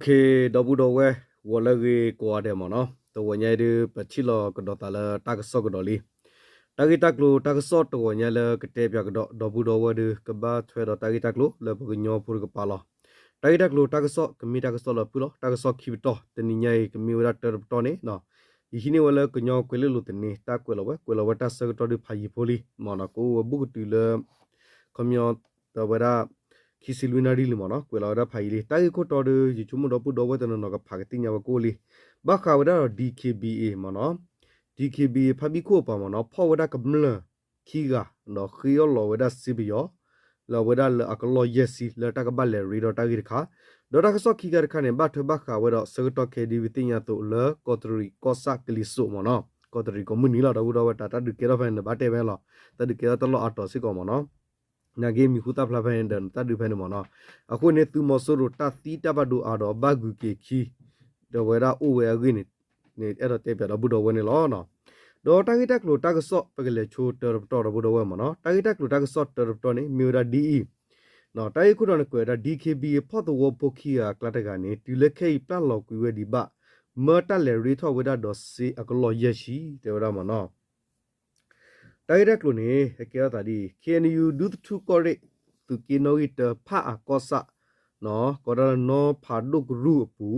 เคดอบุดอเววอลเกกวาเดมเนาะตัวใหญ่ดิปะชิลอกดอตาลตากซอกดอลีตากิตักลูตากซอตัวใหญ่เลกเตปยกดอดอบุดอเวดิกบะทเวดอตากิตักลูเลปกญอปุรกปาลอตากิตักลูตากซอกมีตากซอลปุลอตากซอคิบตอตนิใหญ่กมีวราตรตอเนเ ခီစီလူနာဒီလီမနော်ကွေလာရဖိုင်လီတိုင်ကိုတော်ဒယူချုမတော့ပုတော့ဝဲတနနောကဖာကတိညာဝကိုလီဘခါဝဒါ DKBA မနော် DKBA ဖဘီကိုပါမနော်ဖော်ဝဒါကမလခီကနော်ခီယောလောဝဒါစီဘီယောလောဝဒါလအကလောယစီလတကဘလရီဒတာဂိရခါဒေါ်တာခဆော့ခီကရခနဲ့ဘတ်ထဘခါဝဒါစကတောကေဒီဝတိညာတိုလကောတရီကောဆာကလီဆိုမနော်ကောတရီကမနီလာတော့ဝဒါဝတာတဒကေရဖန်ဘတ်တဲဘဲလောတဒကေရတလောအတော်စီကောမနော် နာဂေမီခုတာဖလာဖန်ဒန်တတ်ဒူဖန်မနော်အခုနေသူမဆိုရတတိတဘဒူအာတော့ဘဂူကေခီဒဝရအိုဝဲဂိနေနေအဲ့တော့တေပြတော့ဘူတော်ဝဲနေလောနော်ဒေါ်တာဂီတက်လို့တာကဆော့ပကလေချိုတော်တော်ဘူတော်ဝဲမနော်တာဂီတက်လို့တာကဆော့တော်တော်နေမြူရာဒီနော်တိုင်ခုတော့ကွယ်တာ DKB ဖော့တဝပိုခီယာကလတ်တကနေဒီလက်ခေပလလောက်ကွေဝဲဒီဘမတလေရီထောဝဲတာတော့စီအကလောရရှိတေဝရမနော် တိုက်ရက်လို့နေကဲတာဒီ KNU ဒုထုကောရိသူကီနိုဂီတဖာအကောဆာနော်ကောရနောဖာဒုကရူအပူ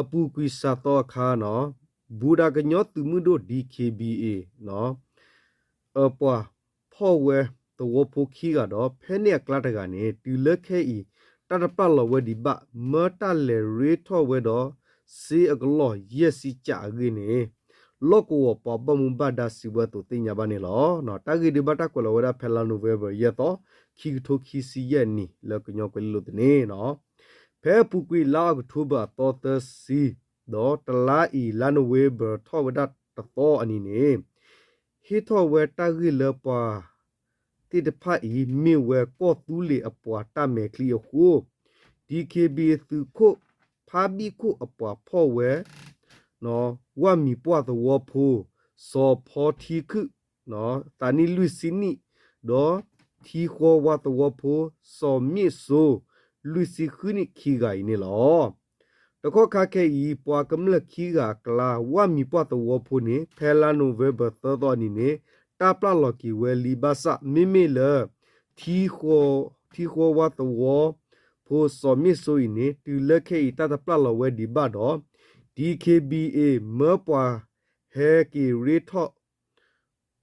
အပူကွီစာတော့ခါနော်ဘူဒါကညောသူမှုတို့ DKBA နော်အပွားဖော်ဝဲတဝဖိုခီကတော့ဖဲနေကလတ်တကနေတူလက်ခဲဤတတပတ်လဝဲဒီဘမတလေရီထောဝဲတော့စီအကလောယက်စီကြအကိနေ လောကောပပမုဘဒါစီဝတုတင်ညာဘနေလောနော်တာဂီဒီဘတာကိုလောဝရဖဲလာနိုဗေဘာရတော့ခီထိုခီစီယနီလောကညောကလေးလို့တနေနော်ဖဲပူကွေလာကထိုဘာတော့တစီဒေါ်တလာအီလာနိုဝေဘာထောဝဒတ်တော့အနီနေဟီထောဝဲတာဂီလပွာတိတဖတ်ဤမြဝဲကော့တူးလေအပွာတမဲကလီဟို DKB သူခုဖာဘီခုအပွာဖော့ဝဲ နော်ဝမ်မီပွားသဝဖိုစောဖောတီခုနော်တာနီလူစီနီဒေါ်တီခေါ်ဝတ်ဝဖိုစောမြစ်ဆိုလူစီခုနီခီဂိုင်နေလောတခောခခဲဤပွာကမလခီဂါကလာဝမ်မီပွားသဝဖိုနေဖဲလာနိုဗေဘာသောတော်နီနေတာပလလော်ကီဝဲလီဘာဆာမိမိလတီခေါ်တီခေါ်ဝတ်ဝဖိုစောမြစ်ဆိုဤနေတူလက်ခဲဤတတပလလော်ဝဲဒီဘတော့ DKBA မပွာဟဲကီရီထော့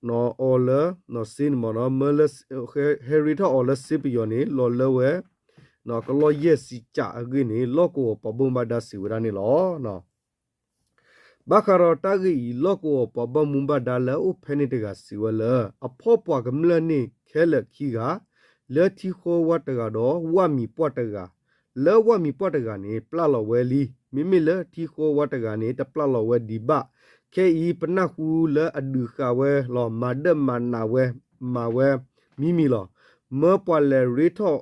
နော်အော်လာနော်စင်မနော်မလဟဲရီထော့အော်လာစစ်ပီယောနေလော်လဝဲနော်ကလောယက်စီချာအဂိနေလောကိုပဘုံဘဒါစီဝရနေလောနော်ဘခရတာဂီလောကိုပဘမုံဘဒါလာဥဖဲနေတကစီဝလအဖောပွားကမလနေခဲလက်ခီကလက်တီခိုဝတ်တကတော့ဝတ်မီပွတ်တကလောဝတ်မီပွတ်တကနေပလလော်ဝဲလီ မိမိလတီခိုဝတ်တကနေတပလလော်ဝဲဒီဘခဲဤပနခုလအဒုခဝဲလောမဒမနာဝဲမာဝဲမိမိလောမေပွာလေရီထော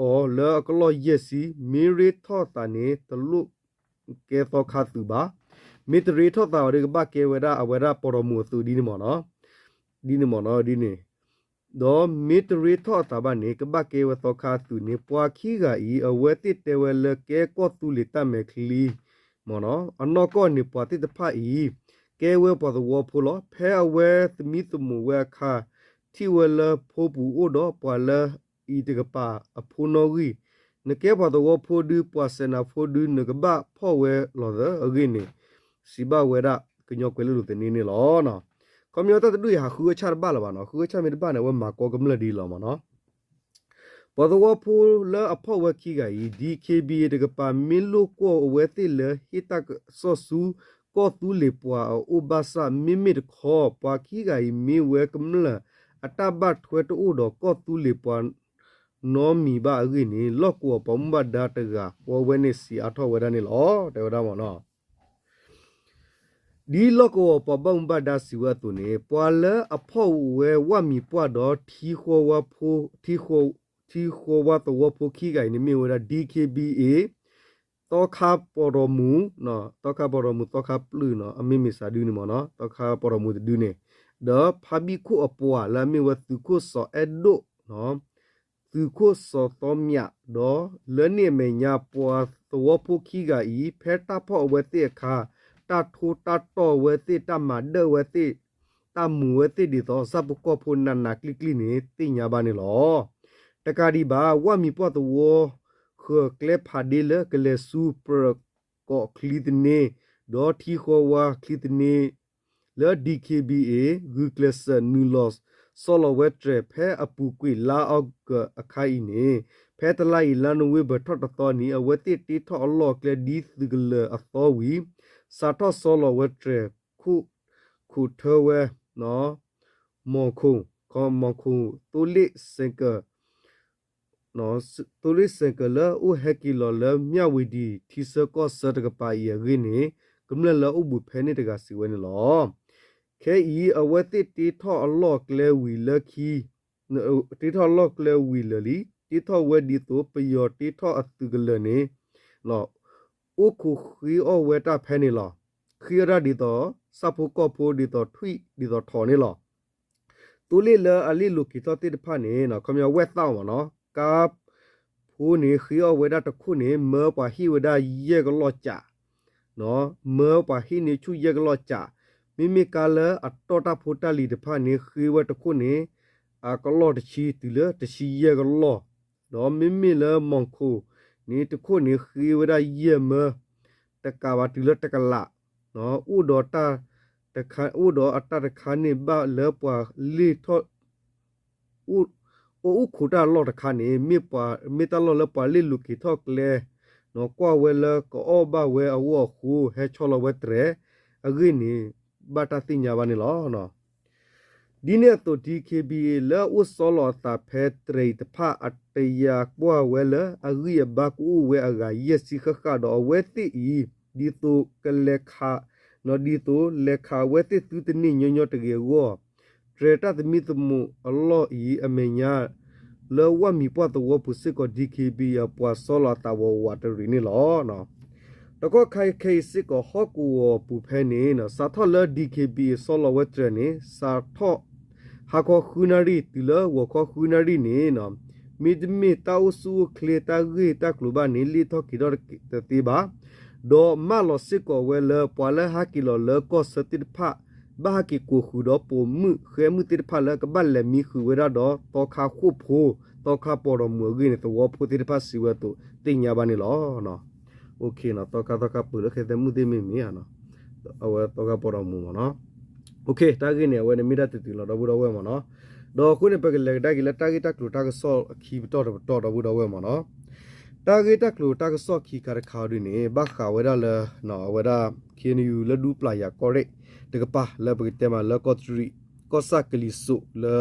အော်လောကလောယက်စီမီရီထောတာနေတလုကဲသောခါသူပါမီတရီထောတာရကဘကေဝရအဝရပရမှုသူဒီနမောနော်ဒီနမောနော်ဒီနေ ဒေါ်မီတရီထောတာဘာနေကဘကေဝသောခါသူနေပွာခီကဤအဝဲတိတေဝလကဲကောတူလီတမေခလီမောနော်အနောကောနေပွာတိတဖာဤကဲဝဲပေါ်သောဖိုလောဖဲအဝဲသမီတမူဝဲခါတီဝလဖိုပူအိုတော့ပွာလဤတကပါအဖူနောဂီနကဲပေါ်သောဖိုဒူပွာစနာဖိုဒူနကဘဖောဝဲလောဒအဂိနေစီဘဝဲရကညောကွဲလူတနေနေလောနော် ကွန်မြူတာတူဟာခူချာဘာလဘာနော်ခူချာမီဘာနဲ့ဝမာကောကမလဒီလောမနော်ပေါ်တော့ဖူလအဖောဝခိကဤ DKB တကပါမင်းလိုကိုအဝဲတိလဟိတကဆောဆူကောတူလေပွာဥဘာစာမိမီခောပွာခိကဤမီဝဲကမလအတဘတ်ထွဲတူတော့ကောတူလေပွာနောမီဘာအကိနေလော့ကောပမ္ဘဒတကဝဝဲနေစီအထောဝဲရနေလောတေဝဒမောနော် ဒီလောကပပံပဒါစီဝတုနေပွာလအဖောဝဲဝမီပွာတော့ထီခောဝဖိုထီခောထီခောဝတဝဖိုခိကိုင်နေမီဝရ DKBA တောခါပရမူနော်တောခါပရမူတောခါပလူနော်အမေမီစာဒူနီမနော်တောခါပရမူဒူနေဒါဖာဘီခုအပွာလာမီဝတုခုဆောအဒိုနော်သူခုစောတော်မြတော့လဲနေမညာပွာသဝဖုခိကဤဖဲတာဖော့ဝဲတဲ့အခါ တာထူတာတော်ဝဲတိတာမဒဲဝဲတိတာမူဝဲတိဒီသောစပုကောဖုန်နနာကလကလနေတိညာဘာနေလောတကာဒီဘာဝမီပတ်တဝခေကလေဖာဒီလကလေစူပါကောကလီတနေဒေါ်တီခောဝါကလီတနေလေ DKBA ဂူကလစနူလော့ဆော်လဝက်ထရဖဲအပူကွေလာအောက်အခိုင်နေဖဲတလိုက်လန်ဝေဘထတ်တော်နီအဝတိတီထော်လော့ကလေဒီသဂလအသောဝီ စာထောဆောလဝဲထရခုခုထဝဲနော်မောခုကောမောခုတူလိစင်ကနော်တူလိစင်ကလဥဟက်ကီလောလမြဝီဒီတီစကောစတကပါယရင်းနေကမ္လလဥบุဖဲနေတကစီဝဲနေလောခဲဤအဝတိတီထောအလောကလေဝီလခီတီထောလောကလေဝီလလီတီထောဝဲဒီတိုပယောတီထောအတုကလနေလော ဥခုခီအဝဲတာဖဲနေလောခီရဒီတောစပုကောဖိုဒီတောထွိဒီတောထော်နေလောတူလီလအလီလူကီတောတိတဖာနေနော်ခမယဝဲတောင်းမနော်ကပ်ဖူးနေခီအဝဲတာတခုနေမေပွားဟီဝဒါယေကလောချာနော်မေပွားဟီနေချူယေကလောချာမိမိကလအတော်တာဖိုတာလီတဖာနေခေဝတခုနေအကလောတချီတီလတချီရကလောတော့မိမိလမန်ခု နေတခုနေခေဝရယမတကဘာတီလတကလာနော်ဥဒေါ်တာတခါဥဒေါ်အတတခါနေဘလေပွာလီထောဥအိုဥခုတာလောတခါနေမိပွာမိတလောလပွာလီလူကီထောကလေနော်ကွာဝဲလကောဘဝဲအဝခုဟဲချောလဝဲတရဲအဂိနေဘာတာသိညာပါနေလောနော် ဒီနေ့တော့ DKBA လာဥစောလတာဖဲထရိတ်ဖာအတယာကွာဝဲလအဂိယဘကူဝဲအဂါယစီခခတော့ဝဲတိဤဒီတုကလေခါနော်ဒီတုလေခါဝဲတိသူတနိညညတကေကိုထရတာသမီတမှုအလောဤအမေညာလောဝမီပတ်တော့ပုစစ်ကို DKB ရပွာစောလတာဝဝတရီနေလောနော်တကောခိုင်ခေစစ်ကိုဟော့ကူပူဖဲနေနော်စာထောလ DKB ဆောလဝဲထရနေစာထော ဟာကောခူနာရီတီလဝခောခူနာရီနေနော်မိဒမီတောက်ဆူခလေတာဂီတာကလူဘာနေလီထောကီဒရတီဘာဒေါ်မာလောစစ်ကိုဝဲလပွာလဟာကီလောလကောစတိဖာဘာကီကိုခူတော့ပုံမှုခဲမှုတိဖာလကဘလမီခူဝဲတော့တောခါခုဖိုတောခါပေါ်တော်မူဂင်းတော့ဖိုတိဖာစီဝဲတော့တင်ညာပါနေလောနော်โอเคเนาะตอกะตอกะปุลเคแต่มุติมิมีอ่ะ okay target ne wen mi da ti ti lo do bu do wen ma no do ku ne pe le da gi le target tak lu tak so khi to do to do bu do wen ma no target tak lu tak so khi kar kha du ne ba kha we da le no we da khi ni u le du pla ya correct de ka pa le pe te ma le ko tri ko sa kli su le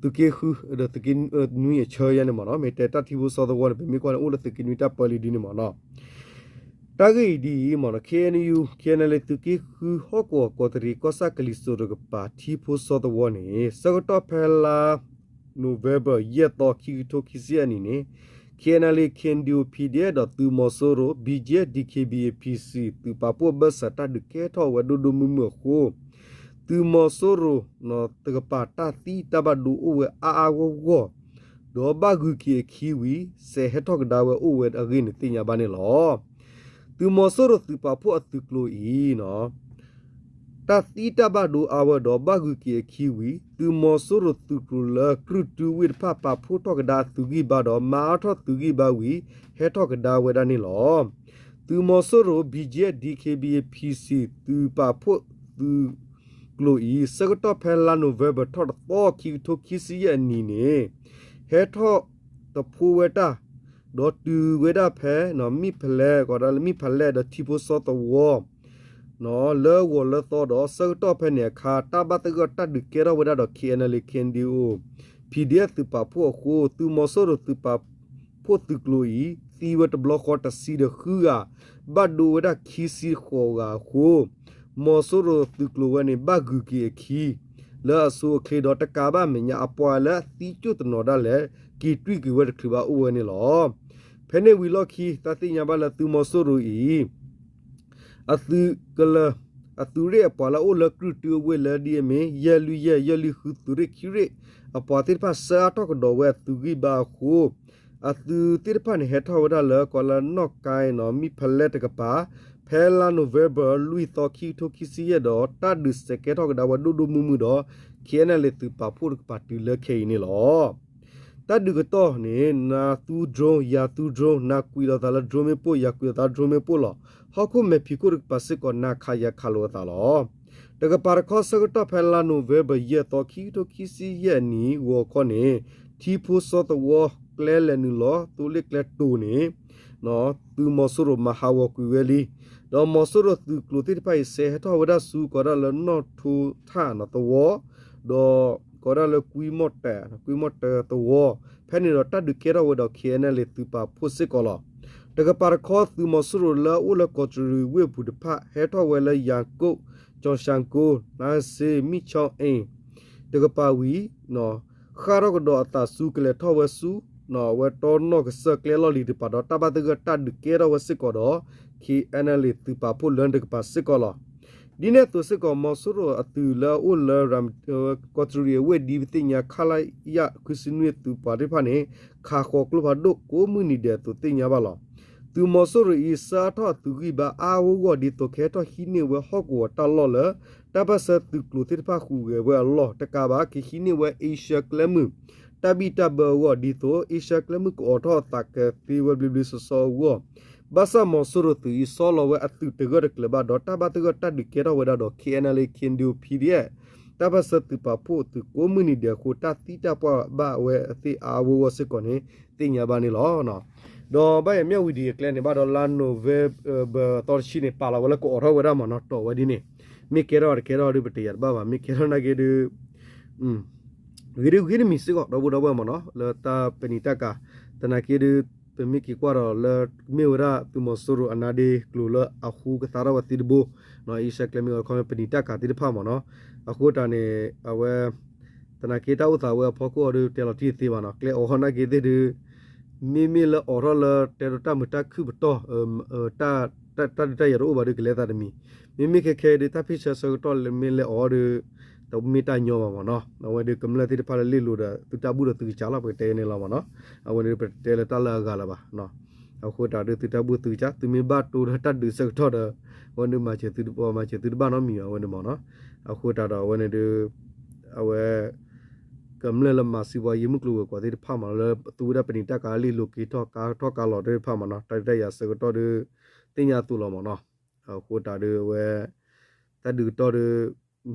tu ke khu de tu kin nu ye chho ya ne ma no me te ta thi bu so do wa pe mi ko le u le tu kin mi ta pa li di ne ma no တကိနွေတပလီဒီနေမနော်တာဂိဒီမန KNU KNL တုကိခုဟောကောကောတရီကောဆာကလီဆိုရကပါတီဖိုစောတဝနေစကတော့ဖဲလာနိုဗ ెంబర్ ရက်တော့ခီတိုခီစီအနီနေ KNL KNDU PDF တော့သူမဆိုရို BJ DKBA PC သူပပဘစတာဒကေထောဝဒဒမမခိုသူမဆိုရိုနော်တကပါတာတီတဘဒူအိုဝအာအာဝဝဒေါ်ဘဂူကီခီဝီဆေဟထောက်ဒါဝအိုဝအဂင်းတင်ညာဘာနေလော သူမဆိုရသူပါဖို့အသူကလိုဤနော်တတိတဘဒိုအဝဒဘဂုကေခီဝီသူမဆိုရသူကလကရုတူဝိဖပဖို့တော့ကဒါသူကြီးဘတော့မာထောသူကြီးဘဝီဟဲတော့ကဒါဝဒနီလောသူမဆိုရ BJ DKBA PC သူပါဖို့သူကလိုဤစကတော့ဖဲလာနိုဗယ်ဘာထော့တော့ခီထိုခီစီယနီနေဟဲတော့တဖူဝတာ ဒေါ်တူဝေဒဖဲနော်မိဖလဲကောဒါမိဖလဲဒတီပိုစောတဝနော်လောဝလသောတော့စေတော့ဖဲနေခါတဘတကတဒကေရဝဒတော့ KNL ကန်ဒီအို PDF သူပါဖို့ခုသူမစောရသူပါဖို့သူကလိုီသီဝတ်ဘလော့ခေါ်တစီဒခူကဘတ်ဒူဝဒခီစီခေါ်ကခုမောစောရသူကလိုဝနေဘဂူကီခီလာဆိုခေတော့တကာဘာမညာအပွာလာသီကျွတ်နော်ဒါလေကီတွီကီဝတ်ခလဘာဥဝနေလော ဖဲနေဝီလော်ခီတတိညာဘလာသူမဆိုရူဤအသူကလအသူရပလာအိုလကရတူဝဲလာဒီမေယလူယယလူခုသူရခိရအပတိပါစာတော့တော့ဝဲသူဂိဘာခုအသူတိရဖန်ဟက်ထောဝဒါလကောလာနော့ကိုင်းနော်မိဖလက်တကပါဖဲလာနိုဗ ెంబర్ လူီတော်ခီတိုခီစီရတော့တတ်ဒုစကေထောကဒါဝဒူဒူမူမူတော့ခဲနလေသူပါဖုတ်ပါတူလခေနေလော တတ်ဒုကတော့နေနာသူဒရုန်းယာသူဒရုန်းနာကွီတော့တလာဒရုန်းမေပိုယာကွီတာဒရုန်းမေပိုလောဟခုမေဖီကုရပစကောနာခါယာခါလောတာလောတကပါရခောစကတော့ဖဲလာနိုဗ ెంబర్ ရတော့ခီတိုခီစီရနီဝခောနေတီဖိုစောတဝကလဲလနူလောတူလစ်လက်တူနေနော်သူမဆူရမဟာဝကွေဝဲလီတော့မဆူရသူကလိုတိပိုင်ဆေဟတော်ဝဒဆူကောရလနော့ထူထာနတဝတော့ ကောရလကွီမော့တဲကွီမော့တဲတဝဖဲနေတော့တတ်ဒကေရဝဒခေနလေသူပါဖို့စစ်ကောလောတကပါရခောသူမဆူရလာဦးလကောထရီဝေဘူးတဖဟဲတော်ဝဲလယန်ကုတ်ကျော်ရှန်ကိုနာစေမိချောင်းအင်းတကပါဝီနော်ခါရကတော့အတာစုကလေထောဝဲစုနော်ဝဲတော်နော်ကစကလေလော်လီဒီပါတော့တပတ်တကတတ်ဒကေရဝစစ်ကောတော့ခီအနလီသူပါဖို့လွန်တကပါစစ်ကောလော ဒီနေ့သူစစ်ကောမဆူရအတူလာဦးလာရမ်ကောထရီဝဲဒီပတိညာခလိုက်ရခုစနွေသူပါတိဖာနေခါခေါကလဘာဒိုကိုမူနီတဲ့သူတင်ညာပါလောသူမဆူရဤစာထသူကြီးပါအာဝဝဒီတိုခဲတော့ဟိနေဝဟော့ကောတလော်လတပတ်စသူကလူတိဖာခုဝဲဝဲလောတကဘာခိဟိနေဝဲအေရှာကလမှုတဘီတဘဝဒီတိုအေရှာကလမှုကိုထောတကပီဝဘလဘလဆောဝ ဘာသာမဆူရသူဤဆောလဝဲအတူတဂရကလဘာဒေါ်တာဘတဂတဒီကေရဝဲတော့ KNL ခင်ဒူ PDF တဘစတူပပိုတူကိုမနီတဲ့ကိုတတိတပွားဘာဝဲအသိအာဝဝစကောနေတင်ညာပါနေလောနော်တော့ဘာမြဝီဒီကလနေဘာတော့လာနိုဝဲဘတော်ရှိနေပါလာဝဲကိုအော်ဝဲရမနော်တော့ဝဲဒီနေမိကေရောကေရောဒီပတီရဘာဘာမိကေရောနာကေဒူอืมဝီဒီဂီမီစကောတော့ဘောတော့မနော်လာတာပနီတကာတနာကေဒူ ပမိကီကွာရလမေဝရာသူမဆူရအနာဒီကလူလအခုကတာရဝတိဒဘူနော်အီရှက်ကလမီခေါမပနီတကာတိဖာမနော်အခုတနေအဝဲတနာကေတာဥသာဝဲဖောကောရတယ်တီတီပါနော်ကလေအောဟနာကေတေဒမီမီလအော်ရလတေရတာမတခုဘတော့တာတတတရရောဘာဒီကလေတာမီမီမီခေခေဒီတာဖိချာဆောတော့မီလေအော် တော့မီတာညောပါမနော်နဝဲဒီကမလတိဖာလေလို့တာတူတာဘူးတူချာလာပဲတဲနေလာမနော်အဝဲဒီတဲလတလာကလာပါနော်အခုတာဒီတူတာဘူးတူချာသူမီဘတ်တူထတ်ဒီစက်တော့ဝန်ဒီမှာချေတူပေါ်မှာချေတူဘာနော်မီဝန်ဒီမနော်အခုတာတော့ဝန်ဒီအဝဲကမလလမစီဝါယမကလူကွာဒီဖာမလတူရပနိတကာလီလိုကီတော့ကာတော့ကာလော်ဒီဖာမနော်တိုက်တဲ့ရစကတော့ဒီတင်ညာတူလောမနော်အခုတာဒီဝဲတဒူတော့ဒီ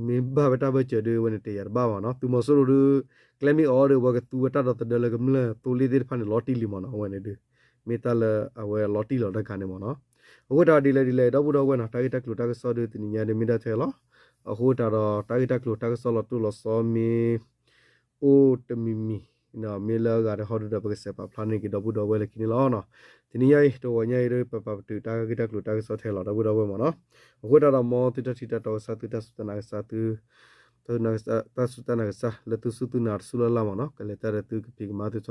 မင်းဘာဘတာဘချေဒီဝနတေရဘာမနော်သူမဆိုရကလမီအော်ဒီဝကသူဝတာတော့တဒလကမလတူလီဒီဖာနေလော်တီလီမနော်ဝနဒီမေတလအဝဲလော်တီလော်တခါနေမနော်အခုတာဒီလေဒီလေတော့ဘူးတော့ဝဲနော်တိုက်တက်လူတက်ဆော်ဒီတင်ညာနေမိတာသေးလောအခုတာတော့တိုက်တက်လူတက်ဆော်လော်တူလော်ဆောမီအိုတမီမီ နော်မေလာကရဟောဒဒပကစပပလန်ကီတော့ဘူးတော့ဝဲလေကိနီလောနော်ဒီနေ့ရိုက်တော့ဝညရိုက်ပပတူတာကတက်လူတက်ဆော်ထဲလော်တော့ဘူးတော့ဝဲမနော်အခုတာတော့မောတိတတိတတော့စတူတစတနာစတူတနတစတနာစလတုစုတူနာဆူလာလာမနော်ကလေတရတူပိကမာတူချ